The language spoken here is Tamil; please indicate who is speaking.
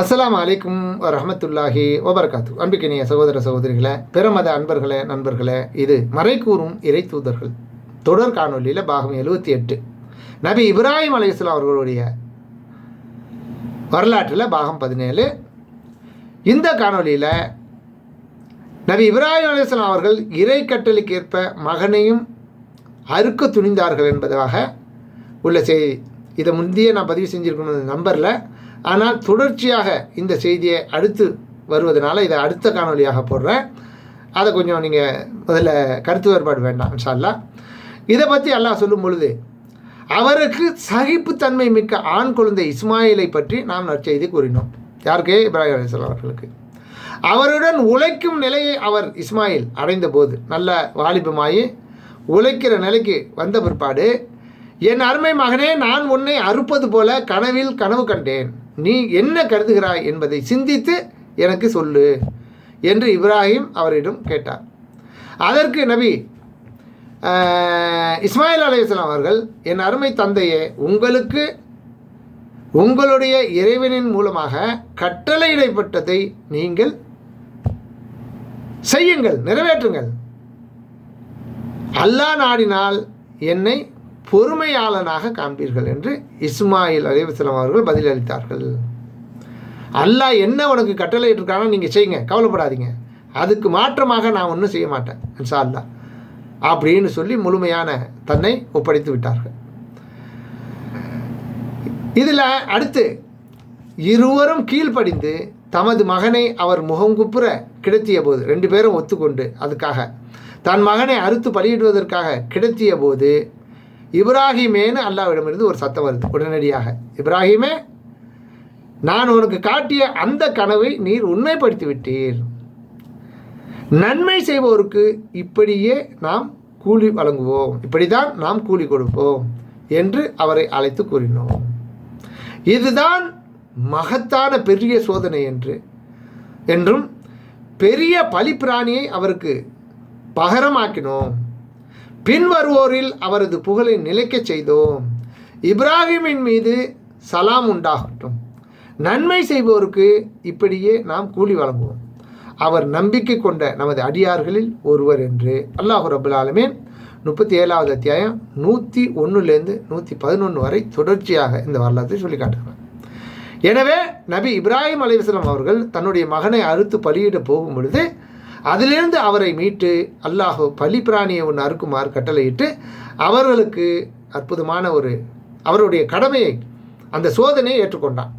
Speaker 1: அஸ்லாம் அலைக்கும் ரஹமத்துல்லாஹி ஓபர்காத்து அன்பிக்கினிய சகோதர சகோதரிகளே பிறமத அன்பர்களே நண்பர்களே இது மறைக்கூறும் இறை தூதர்கள். தொடர் காணொலியில் பாகம் எழுபத்தி எட்டு. நபி இப்ராஹிம் அலையாம் அவர்களுடைய வரலாற்றில் பாகம் பதினேழு. இந்த காணொலியில் நபி இப்ராஹிம் அலையாம் அவர்கள் இறை கட்டளைக்கு ஏற்ப மகனையும் அறுக்க துணிந்தார்கள் என்பதாக உள்ள செய்தி. இதை முந்தைய நான் பதிவு செஞ்சுருக்கணும் நம்பரில் ஆனால் தொடர்ச்சியாக இந்த செய்தியை அடுத்து வருவதனால இதை அடுத்த காணொலியாக போடுறேன். அதை கொஞ்சம் நீங்கள் முதல்ல கருத்து வேறுபாடு வேண்டாம் இன்ஷால்லா இதை பற்றி அல்லாஹ் சொல்லும் பொழுது அவருக்கு சகிப்புத்தன்மை மிக்க ஆண் குழந்தை இஸ்மாயிலை பற்றி நாம் நற்செய்தி கூறினோம். யாருக்கு? இப்ராஹிம் அலிஸ்லாம் அவர்களுக்கு. அவருடன் உழைக்கும் நிலையை அவர் இஸ்மாயில் அடைந்த போது நல்ல வாலிபமாயி உழைக்கிற நிலைக்கு வந்த பிற்பாடு என் அருமை மகனே நான் உன்னை அறுப்பது போல கனவில் கனவு கண்டேன். நீ என்ன கருதுகிறாய் என்பதை சிந்தித்து எனக்கு சொல்லு என்று இப்ராஹிம் அவரிடம் கேட்டார். அதற்கு நபி இஸ்மாயில் அலையாம் அவர்கள் என் அருமை தந்தையே உங்களுக்கு உங்களுடைய இறைவனின் மூலமாக கட்டளையிடப்பட்டதை நீங்கள் செய்யுங்கள் நிறைவேற்றுங்கள். அல்லாஹ் நாடினால் என்னை பொறுமையாளனாக காண்பீர்கள் என்று இஸ்மாயில் அலிவசலம் அவர்கள் பதிலளித்தார்கள். அல்லாஹ் என்ன உனக்கு கட்டளையிட்டிருக்கானோ நீங்கள் செய்யுங்க கவலைப்படாதீங்க. அதுக்கு மாற்றமாக நான் ஒன்றும் செய்ய மாட்டேன் இன்ஷா அல்லாஹ் அப்படின்னு சொல்லி முழுமையான தன்னை ஒப்படைத்து விட்டார்கள். இதில் அடுத்து இருவரும் கீழ்ப்படிந்து தமது மகனை அவர் முகங்குப்புற கிடத்திய போது ரெண்டு பேரும் ஒத்துக்கொண்டு அதுக்காக தன் மகனை அறுத்து பலியிடுவதற்காக கிடத்திய போது இப்ராஹிமேன்னு அல்லாவிடமிருந்து ஒரு சத்தம் வருது உடனடியாக. இப்ராஹிமே நான் உனக்கு காட்டிய அந்த கனவை நீர் உண்மைப்படுத்தி விட்டீர் நன்மை செய்வோருக்கு இப்படியே நாம் கூலி வழங்குவோம் இப்படிதான் நாம் கூலி கொடுப்போம் என்று அவரை அழைத்து கூறினோம். இதுதான் மகத்தான பெரிய சோதனை என்று என்றும் பெரிய பலிப்பிராணியை அவருக்கு பகரமாக்கினோம். பின்வருவோரில் அவரது புகழை நிலைக்கச் செய்தோம். இப்ராஹிமின் மீது சலாம் உண்டாகட்டும். நன்மை செய்வோருக்கு இப்படியே நாம் கூலி வழங்குவோம். அவர் நம்பிக்கை கொண்ட நமது அடியார்களில் ஒருவர் என்று அல்லாஹு ரபுல் ஆலமீன் முப்பத்தி ஏழாவது அத்தியாயம் நூற்றி ஒன்றுலேருந்து நூற்றி பதினொன்று வரை தொடர்ச்சியாக இந்த வரலாற்றை சொல்லி காட்டுகிறார் எனவே நபி இப்ராஹிம் அலைவாஸ்லாம் அவர்கள் தன்னுடைய மகனை அறுத்து பலியிட போகும் பொழுது அதிலிருந்து அவரை மீட்டு அல்லாஹோ பலி பிராணியை ஒன்று அறுக்குமாறு கட்டளையிட்டு அவர்களுக்கு அற்புதமான ஒரு அவருடைய கடமையை அந்த சோதனையை ஏற்றுக்கொண்டான்.